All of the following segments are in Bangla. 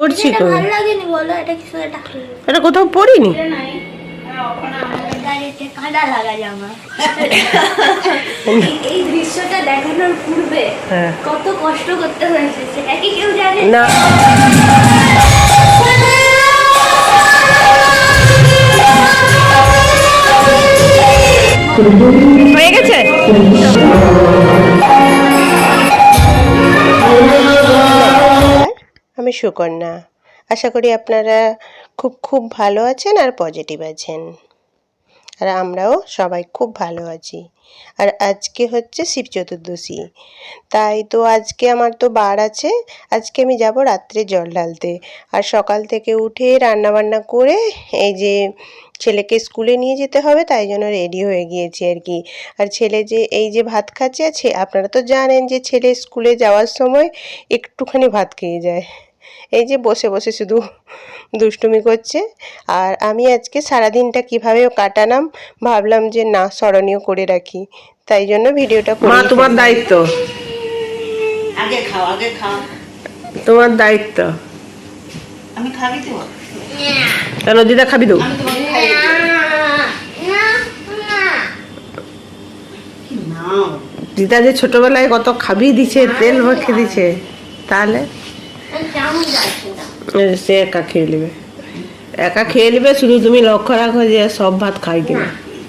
পড়ছি এটা তো। ভালো লাগেনি বলো এটা কিছু একটা এটা কোথাও পড়িনি? এই দৃশ্যটা দেখানোর পূর্বে হ্যাঁ। কত কষ্ট করতে হয়েছে সেটা কি কেউ জানে? না। হয়ে গেছে? আমি সুকন্যা। আশা করি আপনারা খুব খুব ভালো আছেন আর পজিটিভ আছেন। আর আমরাও সবাই খুব ভালো আছি। আর আজকে হচ্ছে শিব চতুর্দশী। তাই তো আজকে আমার তো বার আছে। আজকে আমি যাব রাত্রে জল ঢালতে। আর সকাল থেকে উঠে রান্না বান্না করে এই যে ছেলেকে স্কুলে নিয়ে যেতে হবে, তাই জন্য রেডি হয়ে গিয়েছি আর কি। আর ছেলে যে, এই যে ভাত খাচ্ছে আছে আপনারা তো জানেন যে ছেলে স্কুলে যাওয়ার সময় একটুখানি ভাত খেয়ে যায়। এই যে বসে বসে শুধু দুষ্টুমি করছে। আর আমি আজকে সারাদিনটা কীভাবে কাটালাম ভাবলাম যে না স্মরণীয় করে রাখি। তাই জন্য ভিডিওটা মা তোমার দায়িত্ব? আগে খাও আগে খাও। তোমার দায়িত্ব? আমি খাবি তো? কেন দিদা খাবি তো? দিদা যে ছোটবেলায় কত খাবি দিছে তেল মাখে দিছে তাহলে? সে একা খেয়ে নেবে একা খেয়ে নেবে শুধু তুমি লক্ষ্য রাখো যে সব ভাত খাই কিনা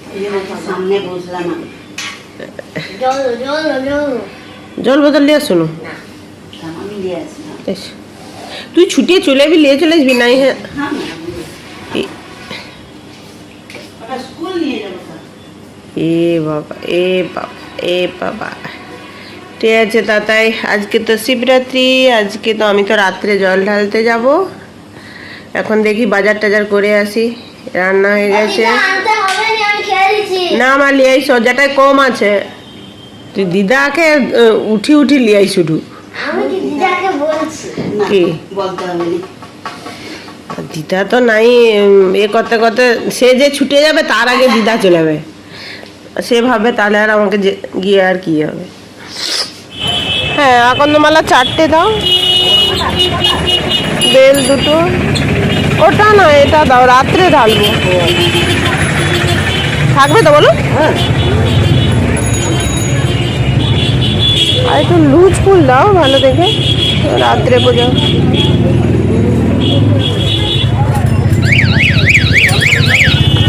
এই যে আমার সামনে বসলাম না জল জল জল জল বোতল নিয়ে শোনো আমি দিয়ে আসি তুই ছুটিয়ে চলে যাবি নিয়ে চলে আসবি নাই হ্যাঁ হ্যাঁ এ- ওটা স্কুল নিয়ে যাব স্যার এ বাবা এ বাবা এ বাবা ঠিক আছে তাতাই? আজকে তো শিবরাত্রি আজকে তো আমি তো রাত্রে জল ঢালতে যাব। এখন দেখি বাজার টাজার করে আসি। রান্না হয়ে গেছে। না আমার লিয়াই সজাটাই কম আছে। তুই দিদাকে উঠি উঠি লিয়াই শুধু। আমি কি দিদা তো নাই এ করতে করতে সে যে ছুটে যাবে তার আগে দিদা চলে যাবে। সে ভাবে তাহলে আর আমাকে যে- গিয়ে আর কি হবে? হ্যাঁ আকন্দমালা চারটে দাও। বেল দুটো। ওটা না, এটা দাও, রাত্রে ঢালবো। থাকবে তো বলো? আর একটু লুজ ফুল দাও, ভালো দেখে। রাত্রে পুজো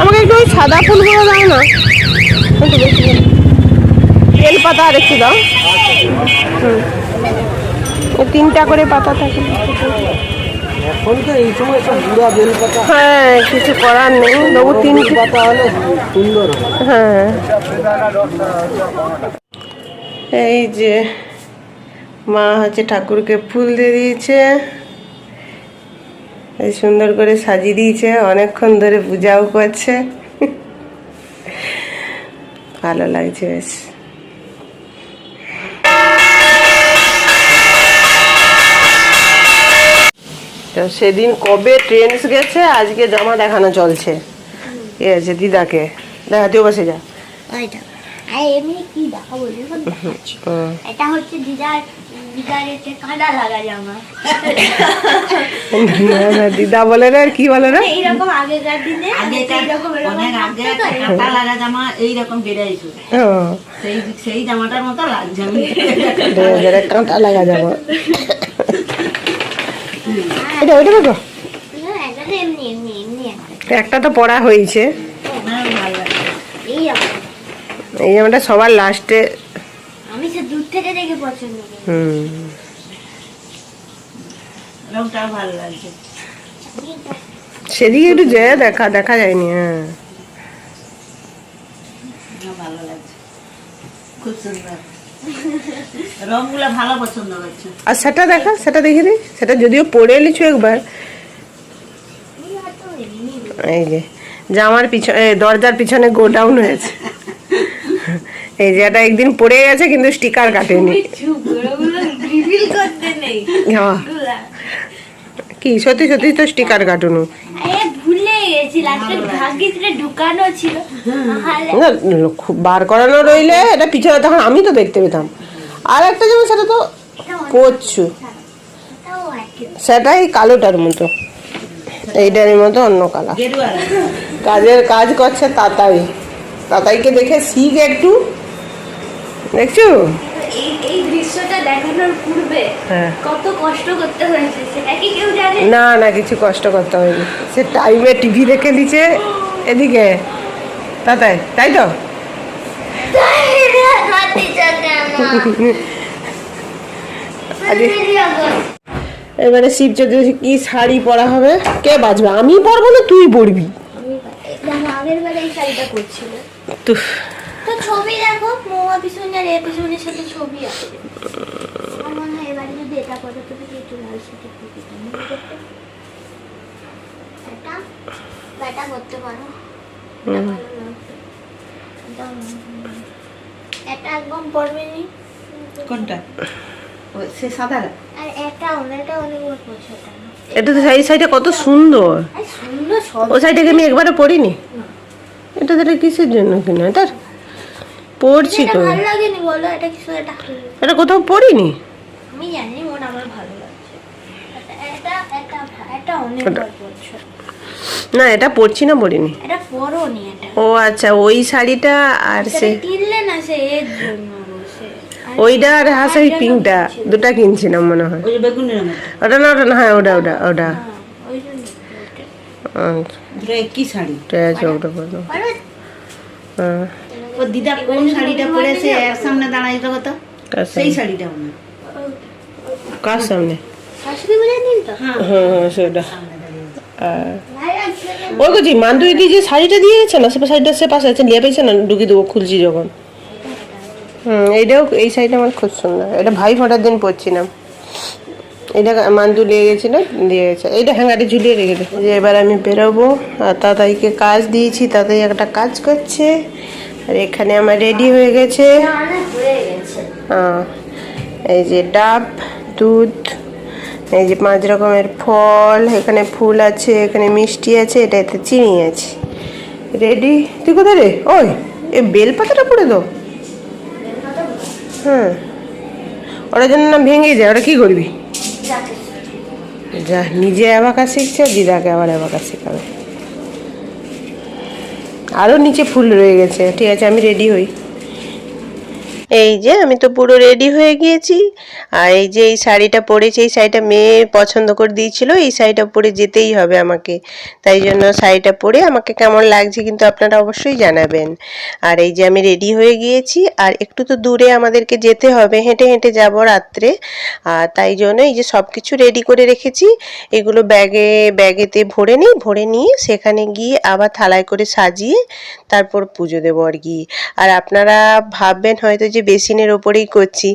আমাকে একটু ওই সাদা ফুলগুলো দাও না। বেল পাতা আর একটু দাও। ও তিনটা করে পাতা থাকে। এখন তো এই সময় সব বুড়া বেল পাতা হ্যাঁ কিছু করার নেই। তবু তিনটে পাতা হলে সুন্দর হ্যাঁ। এই যে মা হচ্ছে ঠাকুরকে ফুল দিয়ে দিয়েছে। এই সুন্দর করে সাজিয়ে দিয়েছে। অনেকক্ষণ ধরে পূজাও করছে। ভালো লাগছে বেশ। সেদিন কবে ট্রেন গেছে আজকে জামা দেখানো চলছে। ঠিক আছে দিদাকে। দেখা তুই বসে যা। জামা। দিদা বলে না আর কি বলে না? এইরকম আগেকার দিনে কাঁটা লাগা জামা এইরকম বেড়াইছো সেই সেই জামাটার মতো লাগছে। কাঁটা লাগা যাব এটা ওইটা দেখো। একটা। তো পড়া হয়েছে। এই জামা। জামাটা সবার লাস্টে। আমি সে দূর থেকে দেখে পছন্দ করি। হুম। রংটা ভালো লাগছে। সেদিকে একটু যে দেখা দেখা যায়নি হ্যাঁ। ভালো লাগছে। খুব সুন্দর। রংগুলো ভালো পছন্দ করছে আর সেটা দেখা সেটা দেখে দিই সেটা যদিও পড়ে এলিছো একবার। এই যে জামার পিছনে দরজার পিছনে গোডাউন হয়েছে। এই যে এটা একদিন পড়ে গেছে কিন্তু স্টিকার কাটেনি। কি সত্যি সত্যি তো স্টিকার কাটুনো। না, খুব বার করানো রইলে এটা পিছনে তখন আমি তো দেখতে পেতাম। আর একটা যেমন সেটা তো করছু সেটাই কালোটার মতো। এইটার মতো অন্য কালার। গেরুয়া কাজের কাজ করছে তাতাই। তাতাইকে দেখে শিখ একটু। দেখছ? এই এই দৃশ্যটা দেখানোর পূর্বে হ্যাঁ। কত কষ্ট করতে হয়েছে সেটা কি কেউ জানে? না না কিছু কষ্ট করতে হয়নি। সে টাইমে টিভি দেখে নিচ্ছে এদিকে। তাতাই তাই তো? এবারে শিব চতুর্দশী কি শাড়ি পরা হবে? কে বাজবে? আমি পরবো না তুই পরবি? আগের এই শাড়িটা করছিল ছবি দেখো মহুয়া পিছনে আর এ পিছনের সাথে ছবি আছে। আমার মনে হয় এবারে যদি এটা করে তবে কি একটু লাল সাথে এটা? এটা করতে পারো। এটা একদম পড়বে নি। কোনটা? ও, সে সাদা আর এটা ওনাটা অনেক বড় পছন্দ এটা তো এই শাড়িটা কত সুন্দর। আর সুন্দর সব। ও শাড়িটাকে আমি একবারও পরিনি এটা তাহলে কিসের জন্য কিনা? এটা পরছি এটা তো। ভালো লাগেনি বলো এটা কিছু এটা এটা কোথাও পরিনি আমি জানি ওর আমার ভালো লাগছে। এটা এটা এটা অনেক পছন্দ না এটা পরছি না পরিনি এটা পরো নি এটা। ও আচ্ছা ওই শাড়িটা আর সে কিনলে না সে এর জন্য বসে। ওইটা আর হ্যাঁ সেই আমার জন্য পিঙ্কটা। দুটা কিনছিলাম মনে হয়। ওই যে বেগুনি রঙের ওটা না ওটা না হ্যাঁ ওটা ওটা ওটা। হ্যাঁ, ওই জন্য আচ্ছা, দুটো একই শাড়ি। ওটা আরে, হ্যাঁ। দিদা কোন শাড়িটা পরেছে? এর সামনে দাঁড়াইলো কত কার সেই? শাড়িটা কার সামনে? শাশুড়ি বুঝে নিন তো হ্যাঁ হ্যাঁ হ্যাঁ সেটা যে শাড়িটা দিয়ে গেছে না? সে শাড়িটা সে পাশে আছে নিয়ে পেয়েছে না? ঢুকিয়ে দেবো খুলছি যখন। হুম এইটাও এই শাড়িটা আমার খুব সুন্দর। এটা ভাই ফোটার দিন পরছিলাম এটা মান্দু নিয়ে গেছিল দিয়ে গেছে। এইটা হ্যাঙ্গারে ঝুলিয়ে রেখে দে। যে এবার আমি বেরোবো আর তাতাইকে কাজ দিয়েছি তাতাই একটা কাজ করছে। আর এখানে আমার রেডি হয়ে গেছে। এই যে ডাব দুধ এই যে পাঁচ রকমের ফল এখানে ফুল আছে এখানে মিষ্টি আছে এটাতে চিনি আছে। রেডি তুই কোথায় রে? ওই এ বেলপাতাটা পড়ে দো হ্যাঁ ওটার জন্য না ভেঙে যায় ওটা কি করবি? যা নিজে অ্যাবাকা শিখছে দিদাকে আবার অ্যাবাকা শেখাবে। আরও নিচে ফুল রয়ে গেছে। ঠিক আছে আমি রেডি হই। এই যে, আমি তো পুরো রেডি হয়ে গিয়েছি। আর এই যে, এই শাড়িটা পরেছি এই শাড়িটা মেয়ে পছন্দ করে দিয়েছিল, এই শাড়িটা পরে যেতেই হবে আমাকে। তাই জন্য শাড়িটা পরে আমাকে কেমন লাগছে কিন্তু আপনারা অবশ্যই জানাবেন। আর এই যে, আমি রেডি হয়ে গিয়েছি, আর একটু তো দূরে আমাদেরকে যেতে হবে, হেঁটে হেঁটে যাব রাত্রে। আর তাই জন্য এই যে সব কিছু রেডি করে রেখেছি। এগুলো ব্যাগে, ব্যাগেতে ভরে নিই, ভরে নিয়ে সেখানে গিয়ে আবার থালায় করে সাজিয়ে তারপর পুজো দেবো আর কি। আর আপনারা ভাববেন হয়তো যে বেসিনের ওপরেই করছি।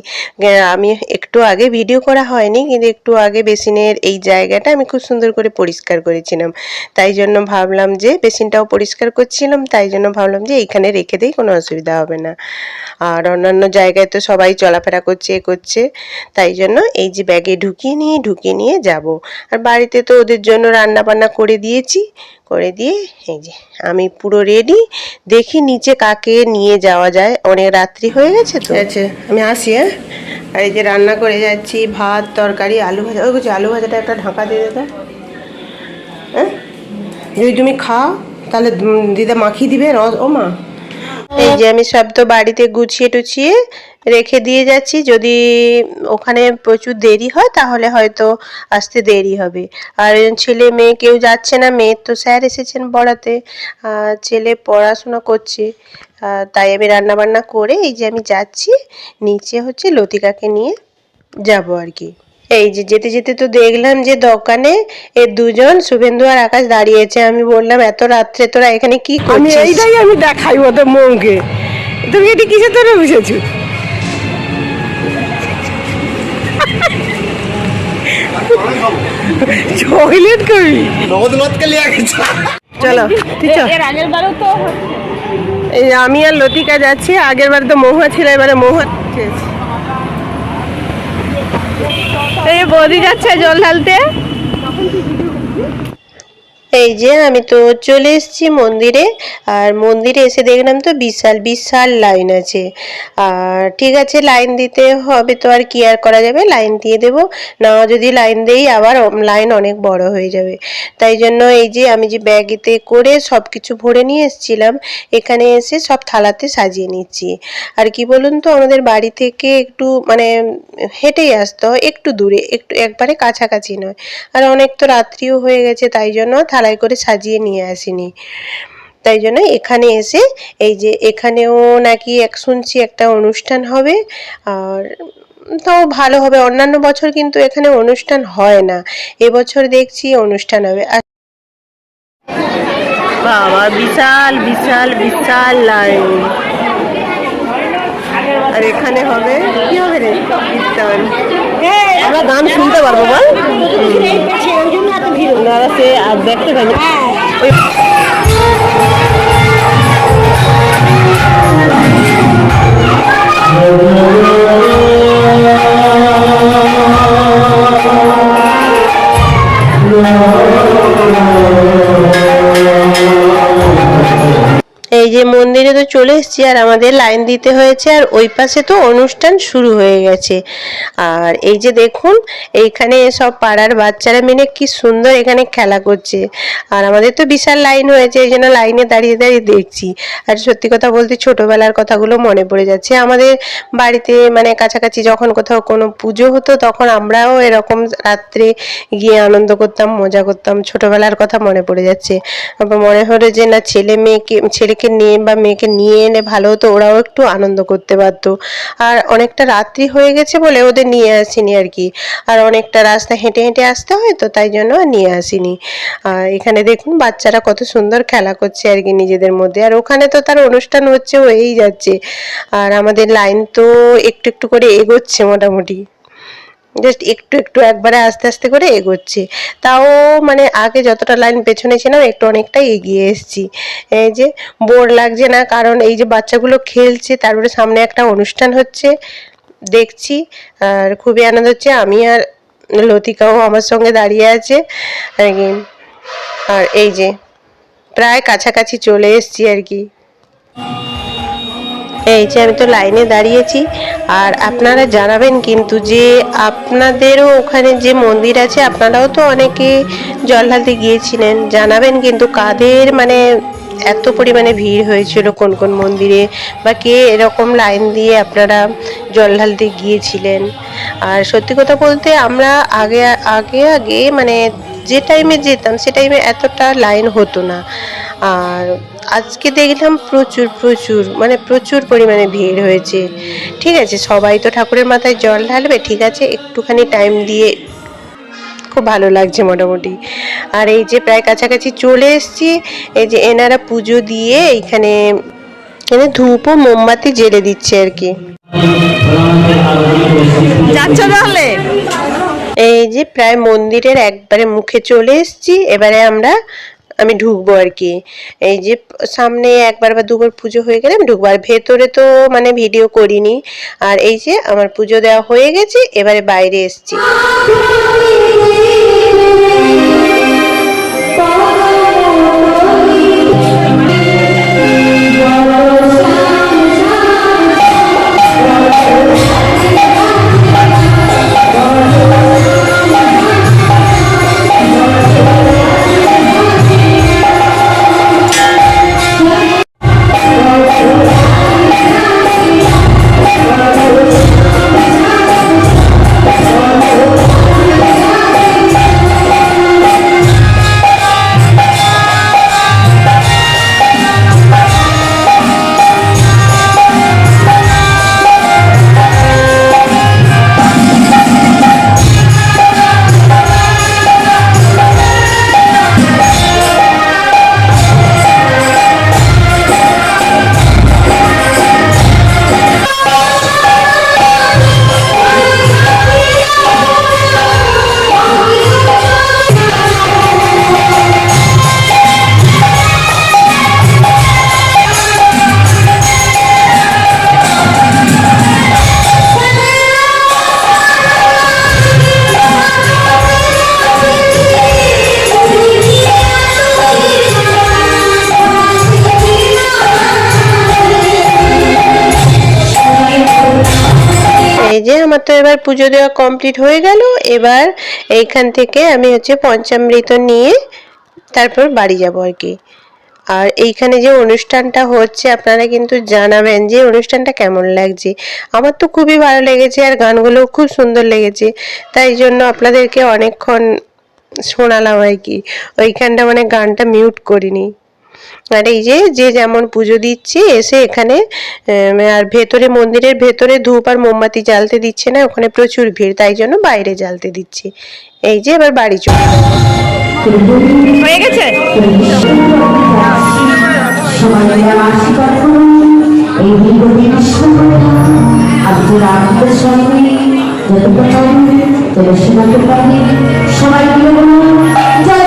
আমি একটু আগে ভিডিও করা হয়নি, কিন্তু একটু আগে বেসিনের এই জায়গাটা আমি খুব সুন্দর করে পরিষ্কার করেছিলাম। তাই জন্য ভাবলাম যে বেসিনটাও পরিষ্কার করছিলাম, তাই জন্য ভাবলাম যে এইখানে রেখে দিই, কোনো অসুবিধা হবে না। আর অন্যান্য জায়গায় তো সবাই চলাফেরা করছে, এ করছে, তাই জন্য এই যে ব্যাগে ঢুকিয়ে নিয়ে ঢুকিয়ে নিয়ে যাব। আর বাড়িতে তো ওদের জন্য রান্না বান্না করে দিয়েছি করে দিয়ে এই যে আমি পুরো রেডি দেখি নিচে কাকে নিয়ে যাওয়া যায়। অনেক রাত্রি হয়ে গেছে তো। আচ্ছা আমি আসি হ্যাঁ? আর এই যে রান্না করে যাচ্ছি ভাত তরকারি আলু ভাজা। ওই বলছি আলু ভাজাটা একটা ঢাকা দিয়ে দেবে। হ্যাঁ? যদি তুমি খাও তাহলে দিদা মাখিয়ে দিবে রস। ও মা। এই যে আমি সব তো বাড়িতে গুছিয়ে টুছিয়ে রেখে দিয়ে যাচ্ছি। যদি ওখানে প্রচুর দেরি হয় তাহলে হয়তো আসতে দেরি হবে। আর ছেলে মেয়ে কেউ যাচ্ছে না মেয়ের তো স্যার এসেছেন পড়াতে। ছেলে পড়াশোনা করছে। তাই আমি রান্না বান্না করে এই যে আমি যাচ্ছি নিচে হচ্ছে লতিকাকে নিয়ে যাব আর কি। এই যে যেতে যেতে তো দেখলাম যে দোকানে এ দুজন শুভেন্দু আর আকাশ দাঁড়িয়েছে। আমি বললাম এত রাত্রে তোরা এখানে কি করছিস? আমি এইটাই আমি দেখাই ওদের মৌকে তুমি এটি কিসের ধরে বুঝেছ চকলেট করবি নগদ কে লিয়া গেছে চলো এর আগের বারও তো এই আমি আর লতিকা যাচ্ছি আগের বার তো মহুয়া ছিল এবারে মহুয়া। এই বডি যাচ্ছে জল ঢালতে। এই যে আমি তো চলে এসেছি মন্দিরে, আর মন্দিরে এসে দেখলাম তো বিশাল বিশাল লাইন আছে। আর ঠিক আছে, লাইন দিতে হবে তো আর কি আর করা যাবে? লাইন দিয়ে দেব, না যদি লাইন দেই আবার লাইন অনেক বড় হয়ে যাবে। তাই জন্য এই যে আমি যে ব্যাগেতে করে সব কিছু ভরে নিয়ে এসেছিলাম, এখানে এসে সব থালাতে সাজিয়ে নিচ্ছি। আর কি বলুন তো, আমাদের বাড়ি থেকে একটু মানে হেঁটেই আসতে হয়, একটু দূরে, একটু একবারে কাছাকাছি নয়। আর অনেক তো রাত্রিও হয়ে গেছে, তাই জন্য থালায় করে সাজিয়ে নিয়ে আসিনি। তাই জন্য এখানে এসে এই যে এখানেও নাকি এক শুনছি একটা অনুষ্ঠান হবে। আর তাও ভালো হবে। অন্যান্য বছর কিন্তু এখানে অনুষ্ঠান হয় না। এবছর দেখছি অনুষ্ঠান হবে। আর বাবা, বিশাল বিশাল বিশাল লাইন। আর এখানে হবে, কি হবে রে? আমরা গান শুনতে পারব বল। ওনারা সে আর দেখতে পাই না। এই মন্দিরে তো চলে এসেছি, আর আমাদের লাইন দিতে হয়েছে, আর ওই পাশে তো অনুষ্ঠান শুরু হয়ে গেছে। আর এই যে দেখুন, এইখানে সব পাড়ার বাচ্চারা মিলে কি সুন্দর এখানে খেলা করছে। আর আমাদের তো বিশাল লাইন হয়েছে, এই জন্য লাইনে দাঁড়িয়ে দাঁড়িয়ে দেখছি। আর সত্যি কথা বলতে ছোটবেলার কথাগুলো মনে পড়ে যাচ্ছে। আমাদের বাড়িতে মানে কাছাকাছি যখন কোথাও কোনো পুজো হতো, তখন আমরাও এরকম রাত্রে গিয়ে আনন্দ করতাম, মজা করতাম। ছোটবেলার কথা মনে পড়ে যাচ্ছে। মনে হলো যে না, ছেলে মেয়েকে, ছেলেকে নিয়ে বা মেয়েকে নিয়ে এলে ভালো হতো, ওরাও একটু আনন্দ করতে পারতো। আর অনেকটা রাত্রি হয়ে গেছে বলে ওদের নিয়ে আসিনি আর কি। আর অনেকটা রাস্তা হেঁটে হেঁটে আসতে হয় তো তাই জন্য নিয়ে আসিনি। আর এখানে দেখুন বাচ্চারা কত সুন্দর খেলা করছে আর কি নিজেদের মধ্যে। আর ওখানে তো তার অনুষ্ঠান হচ্ছে, হয়েই যাচ্ছে। আর আমাদের লাইন তো একটু একটু করে এগোচ্ছে মোটামুটি। জাস্ট একটু একটু একবারে আস্তে আস্তে করে এগোচ্ছে। তাও মানে আগে যতটা লাইন পেছনে ছিলাম, একটু অনেকটাই এগিয়ে এসেছি। এই যে বোর লাগছে না, কারণ এই যে বাচ্চাগুলো খেলছে, তারপরে সামনে একটা অনুষ্ঠান হচ্ছে, দেখছি। আর খুবই আনন্দ হচ্ছে, আমি আর লতিকাও আমার সঙ্গে দাঁড়িয়ে আছে। আর এই যে প্রায় কাছাকাছি চলে এসেছি আর কি। এই যে আমি তো লাইনে দাঁড়িয়েছি, আর আপনারা জানাবেন কিন্তু যে আপনাদেরও ওখানে যে মন্দির আছে, আপনারাও তো অনেকে জল ঢালতে গিয়েছিলেন। জানাবেন কিন্তু কাদের মানে এত পরিমাণে ভিড় হয়েছিল, কোন কোন মন্দিরে, বা কে এরকম লাইন দিয়ে আপনারা জল ঢালতে গিয়েছিলেন। আর সত্যি কথা বলতে আমরা আগে আগে আগে মানে যে টাইমে যেতাম, সে টাইমে এতটা লাইন হতো না। আর আজকে দেখলাম প্রচুর প্রচুর মানে প্রচুর পরিমাণে ভিড় হয়েছে। ঠিক আছে সবাই তো ঠাকুরের মাথায় জল ঢালবে ঠিক আছে একটুখানি টাইম দিয়ে খুব ভালো লাগছে মোটামুটি। আর এই যে প্রায় কাছাকাছি চলে এসেছি এই যে এনারা পুজো দিয়ে এইখানে এখানে ধূপ ও মোমবাতি জেলে দিচ্ছে আর কি। যাচ্ছ তাহলে? এই যে প্রায় মন্দিরের একবারে মুখে চলে এসেছি এবারে আমরা আমি ঢুকবো আর কি। এই যে সামনে একবার বা দুবার পুজো হয়ে গেলে আমি ঢুকবো। আর ভেতরে তো মানে ভিডিও করিনি। আর এই যে আমার পুজো দেওয়া হয়ে গেছে, এবারে বাইরে এসেছি। আমার পুজো দেওয়া কমপ্লিট হয়ে গেল। এবার এইখান থেকে আমি হচ্ছে পঞ্চামৃত নিয়ে তারপর বাড়ি যাব আর কি। আর এইখানে যে অনুষ্ঠানটা হচ্ছে, আপনারা কিন্তু জানাবেন যে অনুষ্ঠানটা কেমন লাগছে। আমার তো খুবই ভালো লেগেছে আর গানগুলোও খুব সুন্দর লেগেছে। তাই জন্য আপনাদেরকে অনেকক্ষণ শোনালাম আর কি। ওইখানটা মানে গানটা মিউট করিনি। আর এই যে যে যেমন পুজো দিচ্ছে এসে এখানে আর ভেতরে মন্দিরের ভেতরে ধূপ আর মোমবাতি জ্বালতে দিচ্ছে না ওখানে প্রচুর ভিড় তাই জন্য বাইরে জ্বালতে দিচ্ছে। এই যে এবার বাড়ি চলে হয়ে গেছে? সবাই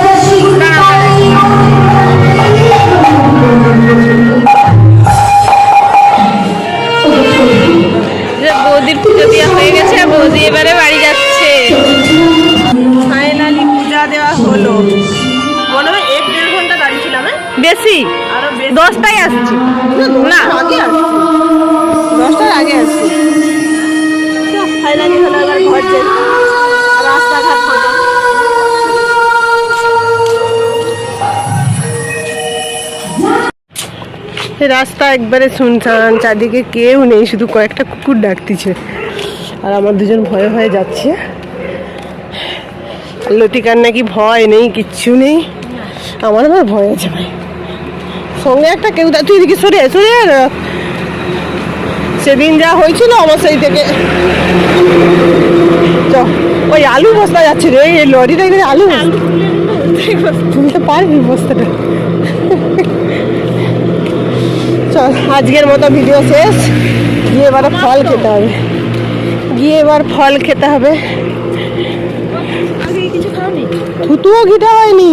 বেশি দশটায় আসছি। না। আগে দশটার আগে আসছি। ফাইনালি হলো ঘর যাই রাস্তাঘাট রাস্তা একবারে শুনছান চারদিকে কেউ নেই শুধু কয়েকটা কুকুর ডাকতেছে। আর আমার দুজন ভয়ে ভয়ে যাচ্ছে। লতিকার নাকি ভয় নেই কিচ্ছু নেই। আমার আবার ভয় আছে ভাই। সঙ্গে একটা কেউ তুই এদিকে সরে সরে সেদিন যা হয়েছিল আমার সেই থেকে। ওই আলু বস্তা যাচ্ছে রে এই লরিটা এখানে আলু। তুলতে পারবি বস্তাটা। চল আজকের মতো ভিডিও শেষ। গিয়ে এবার ফল খেতে হবে। গিয়ে এবার ফল খেতে হবে। থুতুও ঘিটা হয়নি।